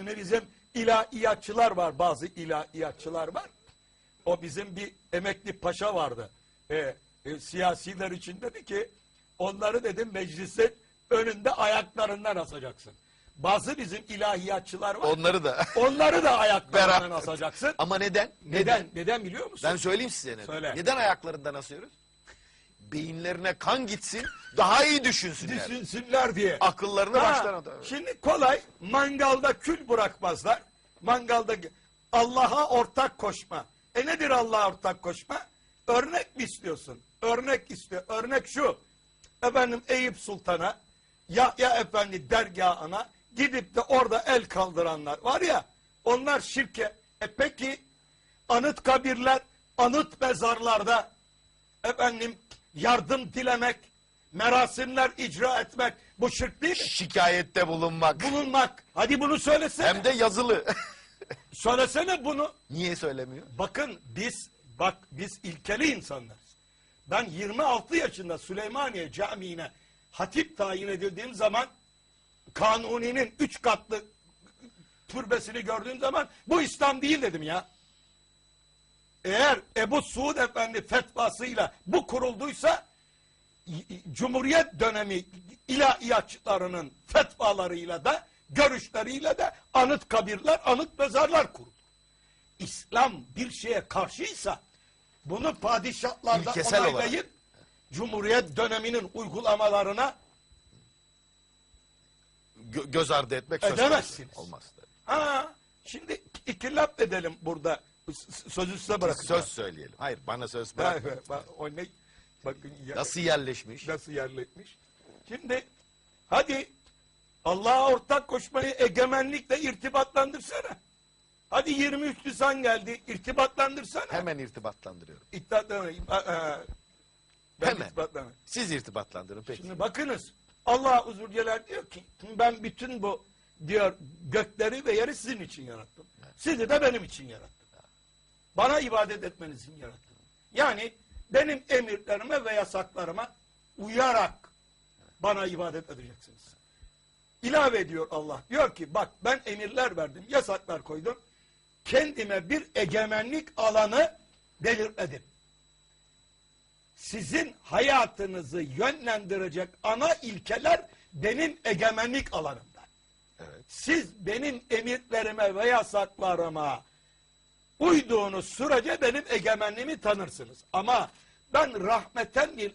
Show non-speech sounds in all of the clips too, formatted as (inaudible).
Şimdi bizim ilahiyatçılar var, bazı ilahiyatçılar var. O bizim bir emekli paşa vardı. E, e, siyasiler için dedi ki, onları dedim meclisin önünde ayaklarından asacaksın. Bazı bizim ilahiyatçılar var. Onları da. Onları da (laughs) ayaklarından asacaksın. Ama neden? Neden? Neden biliyor musun? Ben söyleyeyim size neden. Söyle. Neden ayaklarından asıyoruz? Beyinlerine kan gitsin, daha iyi düşünsünler. Düşünsünler diye. Akıllarını Ha, baştan at. Şimdi kolay mangalda kül bırakmazlar. Mangalda Allah'a ortak koşma. E nedir Allah'a ortak koşma? Örnek mi istiyorsun? Örnek istiyor. Örnek şu. Efendim Eyüp Sultan'a Yahya Efendi dergahına gidip de orada el kaldıranlar var ya onlar şirke. E peki anıt kabirler, anıt mezarlarda efendim yardım dilemek, merasimler icra etmek bu şirk değil mi? Şikayette bulunmak. Bulunmak. Hadi bunu söylesene. Hem de yazılı. (laughs) Söylesene bunu. Niye söylemiyor? Bakın biz bak biz ilkeli insanlarız. Ben 26 yaşında Süleymaniye Camii'ne hatip tayin edildiğim zaman Kanuni'nin üç katlı türbesini gördüğüm zaman bu İslam değil dedim ya. Eğer Ebu Suud Efendi fetvasıyla bu kurulduysa Cumhuriyet dönemi ilahiyatçılarının fetvalarıyla da görüşleriyle de anıt kabirler, anıt mezarlar kurulur. İslam bir şeye karşıysa bunu padişahlardan İlkesel olarak. onaylayıp Cumhuriyet döneminin uygulamalarına Gö- göz ardı etmek söz Edemezsiniz. konusu olmaz. tabii. ha şimdi iki laf edelim burada sözü size bırakacağım. Söz söyleyelim. Hayır bana söz bırak. bak, o ne bakın ya- Nasıl yerleşmiş? nasıl yerleşmiş. Şimdi hadi Allah'a ortak koşmayı egemenlikle irtibatlandırsana. Hadi 23 Nisan geldi irtibatlandırsana. Hemen irtibatlandırıyorum. Ha. Ben Hemen. irtibatlanmayın. Siz irtibatlandırın peki. Şimdi bakınız Allah Uzur Celal diyor ki ben bütün bu diyor gökleri ve yeri sizin için yarattım. Sizi de benim için yarattım. Bana ibadet etmeniz için yarattım. Yani benim emirlerime ve yasaklarıma uyarak bana ibadet edeceksiniz. İlave ediyor Allah. Diyor ki bak ben emirler verdim, yasaklar koydum. Kendime bir egemenlik alanı belirledim sizin hayatınızı yönlendirecek ana ilkeler benim egemenlik alanımda. Evet. Siz benim emirlerime ve yasaklarıma uyduğunuz sürece benim egemenliğimi tanırsınız. Ama ben rahmeten bir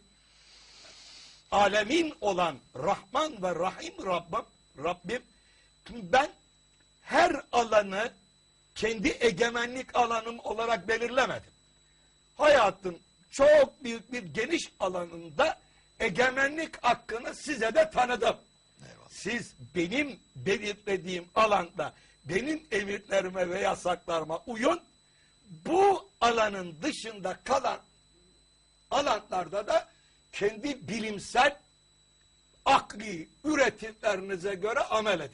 alemin olan Rahman ve Rahim Rabbim, Rabbim ben her alanı kendi egemenlik alanım olarak belirlemedim hayatın çok büyük bir geniş alanında egemenlik hakkını size de tanıdım. Siz benim belirlediğim alanda benim emirlerime ve yasaklarıma uyun. Bu alanın dışında kalan alanlarda da kendi bilimsel akli üretimlerinize göre amel edin.